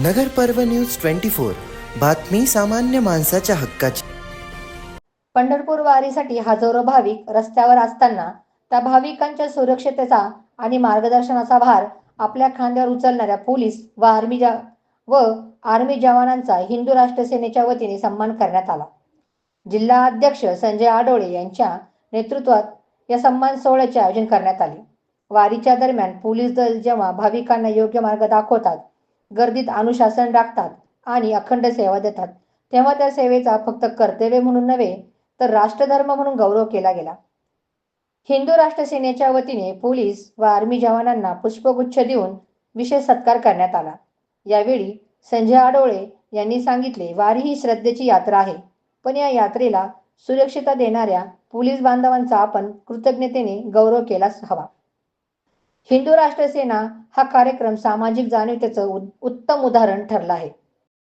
नगर पर्व news twenty four. बातमी सामान्य माणसाच्या हक्काची. पंढरपूर वारीसाठी हजारो भाविक रस्त्यावर असताना त्या भाविकांच्या सुरक्षतेचा आणि मार्गदर्शनाचा भार आपल्या खांद्यावर उचलणाऱ्या पोलीस व आर्मी जा व आर्मी जवानांचा हिंदू राष्ट्र सेनेच्या वतीने सन्मान करण्यात आला. जिल्हा अध्यक्ष संजय आडोळे यांच्या नेतृत्वात या सन्मान सोहळ्याचे आयोजन करण्यात आले. वारीच्या दरम्यान पोलीस दल जेव्हा भाविकांना योग्य मार्ग दाखवतात गर्दीत अनुशासन राखतात आणि अखंड सेवा देतात. तेव्हा त्या सेवेचा फक्त कर्तव्य म्हणून नव्हे तर राष्ट्रधर्म म्हणून गौरव केला गेला. हिंदू राष्ट्र सेनेच्या वतीने पोलीस व आर्मी जवानांना पुष्पगुच्छ देऊन विशेष सत्कार करण्यात आला. यावेळी संजय आडोळे यांनी सांगितले वारी ही श्रद्धेची यात्रा आहे. पण या यात्रेला सुरक्षितता देणाऱ्या पोलीस बांधवांचा आपण कृतज्ञतेने गौरव केलाच हवा. हिंदू राष्ट्र सेना हा कार्यक्रम सामाजिक जाणीवतेचं उत्तम उदाहरण ठरला आहे.